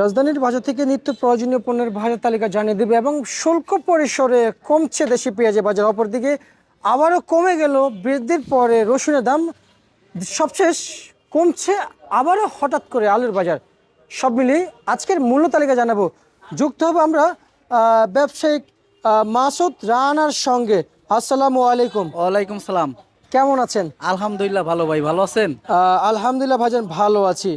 রাজধানীর বাজার থেকে নিত্য প্রয়োজনীয় পণ্যের বাজার তালিকা জানিয়ে দেবে এবং শুল্ক পরিসরে কমছে দেশি পেঁয়াজের বাজার। অপরদিকে আবারও কমে গেল বৃদ্ধির পরে রসুনের দাম সবশেষ কমছে আবারও হঠাৎ করে আলুর বাজার। সব মিলিয়ে আজকের মূল্য তালিকা জানাব। যুক্ত হবে আমরা ব্যবসায়িক মাসুদ রানার সঙ্গে। আসসালামু আলাইকুম। ওয়ালাইকুম সালাম। কেমন আছেন? আলহামদুলিল্লাহ ভালো ভাই ভালো আছেন? আলহামদুলিল্লাহ ভাইজান ভালো আছি।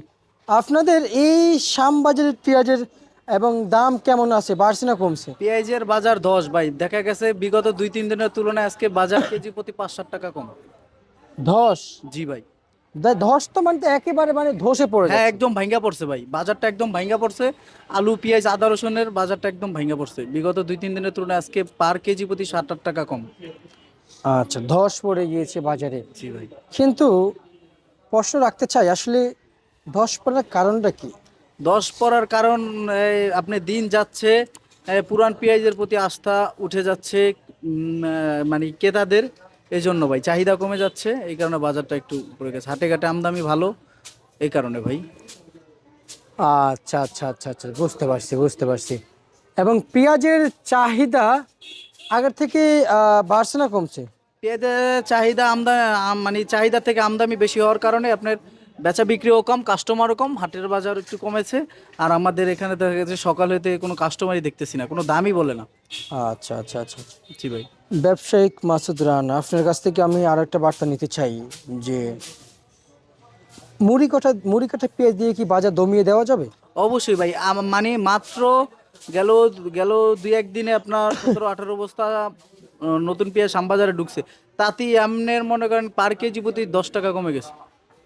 আপনাদের এই শ্যামবাজারের পেঁয়াজের এবং দাম কেমন আছে? বাড়ছে না কমছে? পেঁয়াজের বাজার দশ ভাই। দেখা গেছে বিগত দুই তিন দিনের তুলনায় আজকে বাজার কেজি প্রতি পাঁচ ষাট টাকা কম। ধস জি ভাই। দা- ধস তো মানে তো একেবারে মানে ধসে পড়ে হ্যাঁ একদম ভাঙ্গা পড়ছে ভাই। বাজারটা একদম ভাঙ্গা পড়ছে। আলু পেঁয়াজ আদা রসুনের বাজারটা একদম ভাঙ্গা পড়ছে। বিগত দুই তিন দিনের তুলনায় আজকে পার কেজি প্রতি ষাট আট টাকা কম। আচ্ছা ধস পড়ে গিয়েছে বাজারে। জি ভাই। কিন্তু প্রশ্ন রাখতে চাই আসলে ধস পড়ার কারণটা কি? ধস পড়ার কারণ এই, আপনি দিন যাচ্ছে পুরান পেঁয়াজের প্রতি আস্থা উঠে যাচ্ছে মানে ক্রেতাদের এই জন্য ভাই। চাহিদা কমে যাচ্ছে এই কারণে বাজারটা একটু পড়ে গেছে। হাটে ঘাটে আমদামি ভালো এই কারণে ভাই। আচ্ছা আচ্ছা আচ্ছা আচ্ছা বুঝতে পারছি বুঝতে পারছি। এবং পেঁয়াজের চাহিদা আগের থেকে বাড়ছে না কমছে? পেঁয়াজের চাহিদা আমদানি মানে চাহিদা থেকে আমদানি বেশি হওয়ার কারণে আপনার বেচা বিক্রিও কম কাস্টমারও কম হাটের বাজার একটু কমেছে। আর আমাদের এখানে দেখা গেছে সকাল হতে কোনো কাস্টমারই দেখতেছি না কোনো দামই বলে না। আচ্ছা আচ্ছা আচ্ছা। জি ভাই। ব্যবসায়িক মাসুদ রানা আপনার কাছ থেকে আমি আর একটা বার্তা নিতে চাই যে মুড়ি কাঠা মুড়ি কাঠা পেঁয়াজ দিয়ে কি বাজার দমিয়ে দেওয়া যাবে? অবশ্যই ভাই মানে মাত্র গেল গেল দুই একদিনে আপনার সতেরো আঠারো বস্তা নতুন পেঁয়াজ শ্যামবাজারে ঢুকছে। তাতেই আপনার মনে করেন পার কেজি প্রতি দশ টাকা কমে গেছে।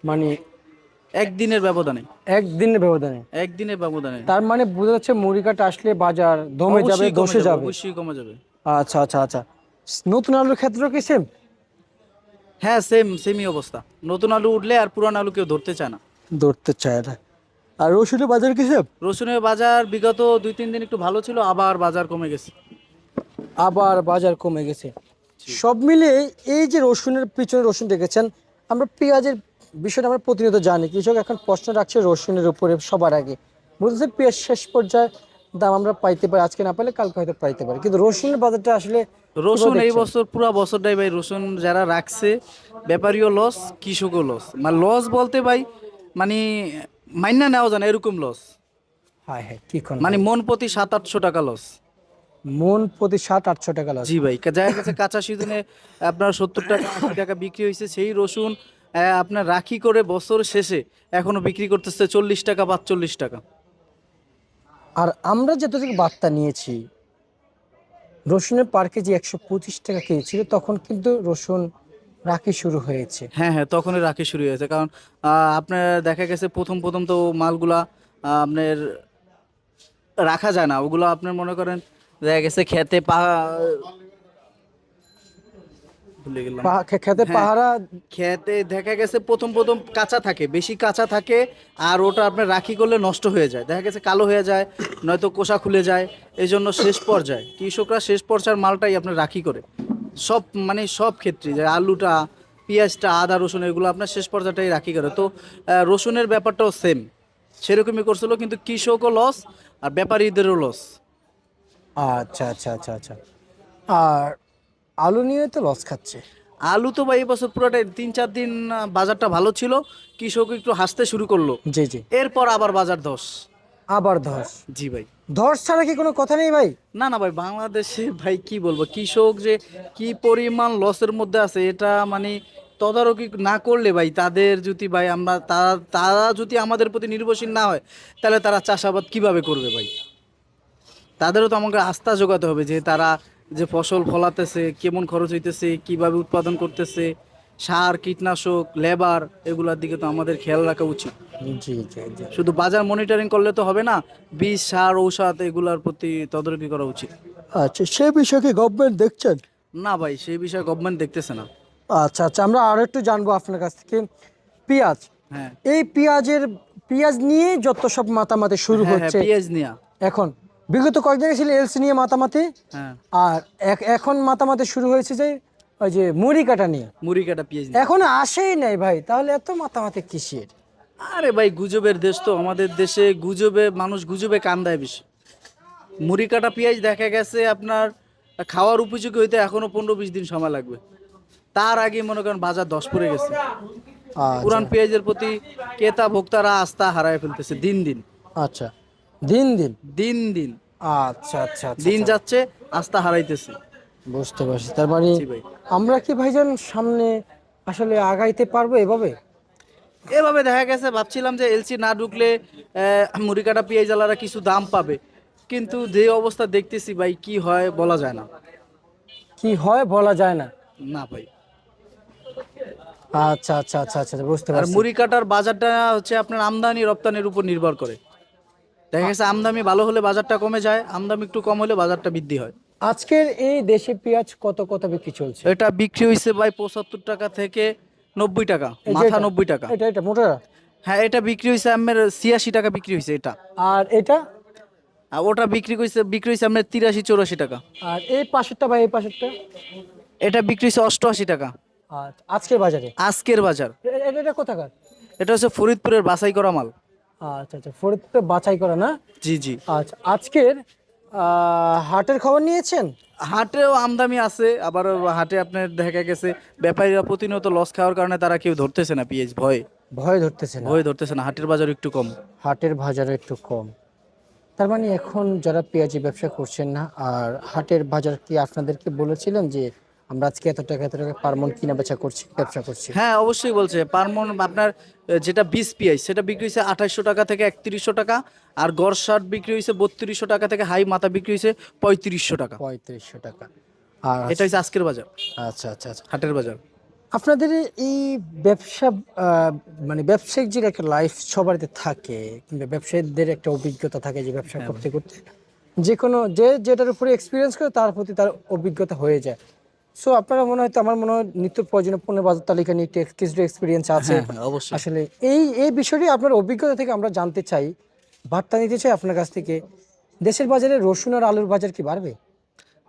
মানে একদিনের ব্যবধানে। একদিনের ব্যবধানে। একদিনের ব্যবধানে। তার মানে বোঝা যাচ্ছে মুড়ি আসলে বাজার দমে যাবে দশে যাবে অবশ্যই কমে যাবে। আচ্ছা আচ্ছা আচ্ছা। নতুন আলুর ক্ষেত্রে কি সেম হ্যাঁ সেম সেমই অবস্থা। নতুন আলু উঠলে আর পুরান আলু কেউ ধরতে চায় না। ধরতে চায় না। আর রসুনের বাজার কি সেম রসুনের বাজার বিগত দুই তিন দিন একটু ভালো ছিল আবার বাজার কমে গেছে। আবার বাজার কমে গেছে। সব মিলে এই যে রসুনের পিছনে রসুন দেখেছেন আমরা পেঁয়াজের বিষয়টা আমরা প্রতিনিয়ত জানি। কৃষক এখন প্রশ্ন রাখছে রসুনের উপরে সবার আগে। বলতেছে পেঁয়াজ শেষ পর্যায়ে দাম আমরা পাইতে পারি আজকে না পাইলে কালকে হয়তো পাইতে পারি। কিন্তু রসুনের বাজারটা আসলে রসুন এই বছর পুরো বছরটাই ভাই রসুন যারা রাখছে ব্যাপারীও লস কৃষকও লস মানে লস বলতে ভাই মানে মাইনা নেওয়া যায় না এরকম লস হ্যাঁ হ্যাঁ কি কোন মানে মন প্রতি সাত আটশো টাকা লস মন প্রতি সাত আটশো টাকা লস জি ভাই দেখা গেছে কাঁচা সিজনে আপনার সত্তর টাকা আশি টাকা বিক্রি হয়েছে সেই রসুন আপনার রাখি করে বছর শেষে এখনও বিক্রি করতেছে চল্লিশ টাকা পাঁচচল্লিশ টাকা। আর আমরা যতটুকু বার্তা নিয়েছি রসুনের পার কেজি একশো পঁচিশ টাকা কেজি ছিল তখন কিন্তু রসুন রাখি শুরু হয়েছে। হ্যাঁ হ্যাঁ তখনই রাখি শুরু হয়েছে। কারণ আপনার দেখা গেছে প্রথম প্রথম তো মালগুলা আপনার রাখা যায় না। ওগুলো আপনার মনে করেন দেখা গেছে খেতে পা ভুলে গেলাম। খেতে হ্যাঁ। পাহারা খেতে দেখা গেছে প্রথম প্রথম কাঁচা থাকে বেশি কাঁচা থাকে আর ওটা আপনার রাখি করলে নষ্ট হয়ে যায়। দেখা গেছে কালো হয়ে যায় নয়তো কোষা খুলে যায় এই জন্য শেষ পর্যায়ে। কৃষকরা শেষ পর্যায়ের মালটাই আপনার রাখি করে। সব মানে সব ক্ষেত্রে যে আলুটা পেঁয়াজটা আদা রসুন এগুলো আপনার শেষ পর্যায়টাই রাখি করে। তো রসুনের ব্যাপারটাও সেম সেরকমই করছিল কিন্তু কৃষকও লস আর ব্যাপারীদেরও লস আচ্ছা আচ্ছা আচ্ছা আচ্ছা। আর আলু নিয়ে তো লস খাচ্ছে। আলু তো ভাই এবছর পুরোটাই তিন চার দিন বাজারটা ভালো ছিল কৃষক একটু হাসতে শুরু করল। জি জি। এরপর আবার বাজার ধস। আবার ধস? জি ভাই। ধস ছাড়া কি কোনো কথা নেই ভাই? না না ভাই বাংলাদেশে ভাই কি বলব কৃষক যে কি পরিমাণ লসের মধ্যে আছে এটা মানে তদারকি না করলে ভাই তাদের যদি ভাই আমরা তারা তারা যদি আমাদের প্রতি নির্ভরশীল না হয় তাহলে তারা চাষাবাদ কীভাবে করবে ভাই? তাদেরও তো আমাকে আস্থা যোগাতে হবে যে তারা যে ফসল ফলাতেছে কেমন খরচ হইতেছে কীভাবে উৎপাদন করতেছে সার কীটনাশক লেবার এগুলার দিকে তো আমাদের খেয়াল রাখা উচিত। শুধু বাজার মনিটরিং করলে তো হবে না বীজ সার ঔষধ এগুলার প্রতি তদারকি করা উচিত। আচ্ছা সে বিষয়ে কি গভর্নমেন্ট দেখছেন? না ভাই সেই বিষয়ে গভর্নমেন্ট দেখতেছে না। আচ্ছা আচ্ছা আমরা আরও একটু জানব আপনার কাছ থেকে। পেঁয়াজ হ্যাঁ। এই পেঁয়াজের পেঁয়াজ নিয়ে যত সব মাতামাতি শুরু হ্যাঁ, হ্যাঁ, হচ্ছে। পেঁয়াজ নিয়া। এখন বিগত কয়েকদিন ছিল এলসি নিয়ে মাতামাতি। হ্যাঁ। আর এখন মাতামাতি শুরু হয়েছে যে ওই যে মুড়ি কাটা নিয়ে। মুড়ি কাটা পেঁয়াজ এখন আসেই নাই ভাই তাহলে এত মাতামাতি কিসের? আরে ভাই গুজবের দেশ তো আমাদের দেশে গুজবে মানুষ গুজবে কান দেয় বেশি। মুড়ি কাটা পেঁয়াজ দেখা গেছে আপনার খাওয়ার উপযোগী হইতে এখনও পনেরো বিশ দিন সময় লাগবে। তার আগে মনে করেন বাজার দশ পড়ে গেছে। আচ্ছা। পুরান পেঁয়াজের প্রতি ক্রেতা ভোক্তারা আস্থা হারায় ফেলতেছে দিন দিন। আচ্ছা। দিন দিন। দিন দিন। আচ্ছা আচ্ছা আচ্ছা দিন যাচ্ছে আস্থা হারাইতেছে। বুঝতে পারছি। তার মানে আমরা কি ভাইজান সামনে আসলে আগাইতে পারব এভাবে? এভাবে দেখা গেছে ভাবছিলাম যে এলসি না ঢুকলে মুড়ি কাটা পেঁয়াজ আলারা কিছু দাম পাবে। কিন্তু যে অবস্থা দেখতেছি ভাই কি হয় বলা যায় না। কি হয় বলা যায় না। না ভাই। আচ্ছা আচ্ছা আচ্ছা আচ্ছা বুঝতে আর পারছি। মুড়ি কাটার বাজারটা হচ্ছে আপনার আমদানি রপ্তানির উপর নির্ভর করে। দেখা গেছে আমদানি ভালো হলে বাজারটা কমে যায় আমদানি একটু কম হলে বাজারটা বৃদ্ধি হয়। আজকের এই দেশে পেঁয়াজ কত কত বিক্রি চলছে? এটা বিক্রি হয়েছে ভাই পঁচাত্তর টাকা থেকে নব্বই টাকা মাথা নব্বই টাকা। এটা এটা মোটা? হ্যাঁ এটা বিক্রি হয়েছে আমার ছিয়াশি টাকা বিক্রি হয়েছে এটা। আর এটা? আর ওটা বিক্রি হয়েছে বিক্রি হয়েছে আপনার তিরাশি চৌরাশি টাকা। আর এই পাশেরটা বা এই পাশেরটা? এটা বিক্রি হয়েছে অষ্টআশি টাকা। আজকের বাজারে? আজকের বাজার। এটা কোথাকার? এটা হচ্ছে ফরিদপুরের বাছাই করা মাল। আচ্ছা আচ্ছা ফরিদপুরে বাছাই করা না? জি জি। আচ্ছা আজকের হাটের খবর নিয়েছেন? হাটেও আমদামি আছে আবার হাটে আপনার দেখা গেছে ব্যাপারীরা প্রতিনিয়ত লস খাওয়ার কারণে তারা কেউ ধরতেছে না পিএইচ ভয়ে। ভয় ধরতেছে না? ভয়ে ধরতেছে না হাটের বাজার একটু কম। হাটের বাজার একটু কম। তার মানে এখন যারা পেঁয়াজি ব্যবসা করছেন না আর হাটের বাজার কি আপনাদেরকে বলেছিলেন যে আমরা আজকে এত টাকা এত টাকা পার মন কিনা বেচা করছি ব্যবসা করছি। হ্যাঁ অবশ্যই বলছে। পার মন আপনার যেটা বিশ পিআই সেটা বিক্রি হয়েছে আঠাশশো টাকা থেকে একত্রিশশো টাকা আর গড় শার্ট বিক্রি হয়েছে বত্রিশশো টাকা থেকে হাই মাথা বিক্রি হয়েছে পঁয়ত্রিশশো টাকা। পঁয়ত্রিশশো টাকা। আর এটা হচ্ছে আজকের বাজার। আচ্ছা আচ্ছা আচ্ছা। হাটের বাজার। আপনাদের এই ব্যবসা মানে ব্যবসায়িক যে একটা লাইফ সবারই থাকে কিংবা ব্যবসায়ীদের একটা অভিজ্ঞতা থাকে যে ব্যবসা করতে করতে যে কোনো যে যেটার উপরে এক্সপিরিয়েন্স করে তার প্রতি তার অভিজ্ঞতা হয়ে যায়। সো আপনারা মনে হয় তো আমার মনে হয় নিত্য প্রয়োজনীয় পণ্যের বাজার তালিকা নিয়ে একটু কিছু এক্সপিরিয়েন্স আছে। হ্যাঁ, হ্যাঁ, অবশ্যই। আসলে এই এই বিষয়টি আপনার অভিজ্ঞতা থেকে আমরা জানতে চাই বার্তা নিতে চাই আপনার কাছ থেকে। দেশের বাজারে রসুন আর আলুর বাজার কি বাড়বে?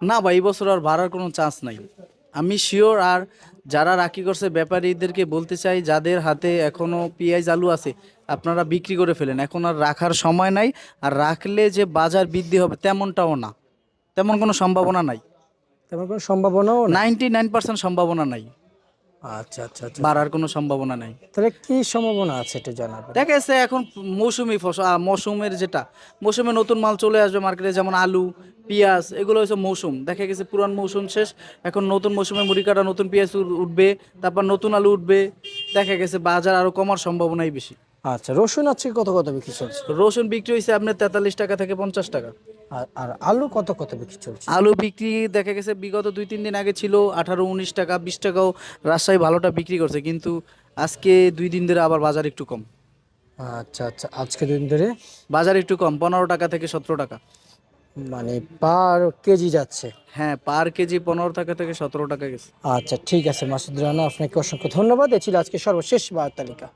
না ভাই এই বছর আর বাড়ার কোনো চান্স নাই। আমি শিওর আর যারা রাখি করছে ব্যাপারীদেরকে বলতে চাই যাদের হাতে এখনও পেঁয়াজ আলু আছে আপনারা বিক্রি করে ফেলেন। এখন আর রাখার সময় নাই আর রাখলে যে বাজার বৃদ্ধি হবে তেমনটাও না। তেমন কোনো সম্ভাবনা নাই। তেমন কোনো সম্ভাবনাও নাইনটি নাইন পার্সেন্ট সম্ভাবনা নাই। আচ্ছা আচ্ছা আচ্ছা। বাড়ার কোনো সম্ভাবনা নাই। তাহলে কি সম্ভাবনা আছে এটা জানাবেন? দেখা যাচ্ছে এখন মৌসুমি ফসল মৌসুমের যেটা মৌসুমে নতুন মাল চলে আসবে মার্কেটে যেমন আলু পেঁয়াজ এগুলো হচ্ছে মৌসুম। দেখা গেছে পুরান মৌসুম শেষ এখন নতুন মৌসুমে মুড়ি কাটা নতুন পেঁয়াজ উঠবে তারপর নতুন আলু উঠবে দেখা গেছে বাজার আরও কমার সম্ভাবনাই বেশি। আচ্ছা রসুন আজকে কত কত বিক্রি চলছে? রসুন বিক্রি হয়েছে আপনার তেতাল্লিশ টাকা থেকে পঞ্চাশ টাকা। আর আর আলু কত কত বিক্রি চলছে? আলু বিক্রি দেখা গেছে বিগত দুই তিন দিন আগে ছিল আঠারো উনিশ টাকা বিশ টাকাও রাজশাহী ভালোটা বিক্রি করছে কিন্তু আজকে দুই দিন ধরে আবার বাজার একটু কম। আচ্ছা আচ্ছা আজকে দুই দিন ধরে? বাজার একটু কম পনেরো টাকা থেকে সতেরো টাকা। মানে পার কেজি যাচ্ছে? হ্যাঁ পার কেজি পনেরো টাকা থেকে সতেরো টাকা গেছে। আচ্ছা ঠিক আছে মাসুদ রানা আপনাকে অসংখ্য ধন্যবাদ। এ ছিল আজকে সর্বশেষ বার তালিকা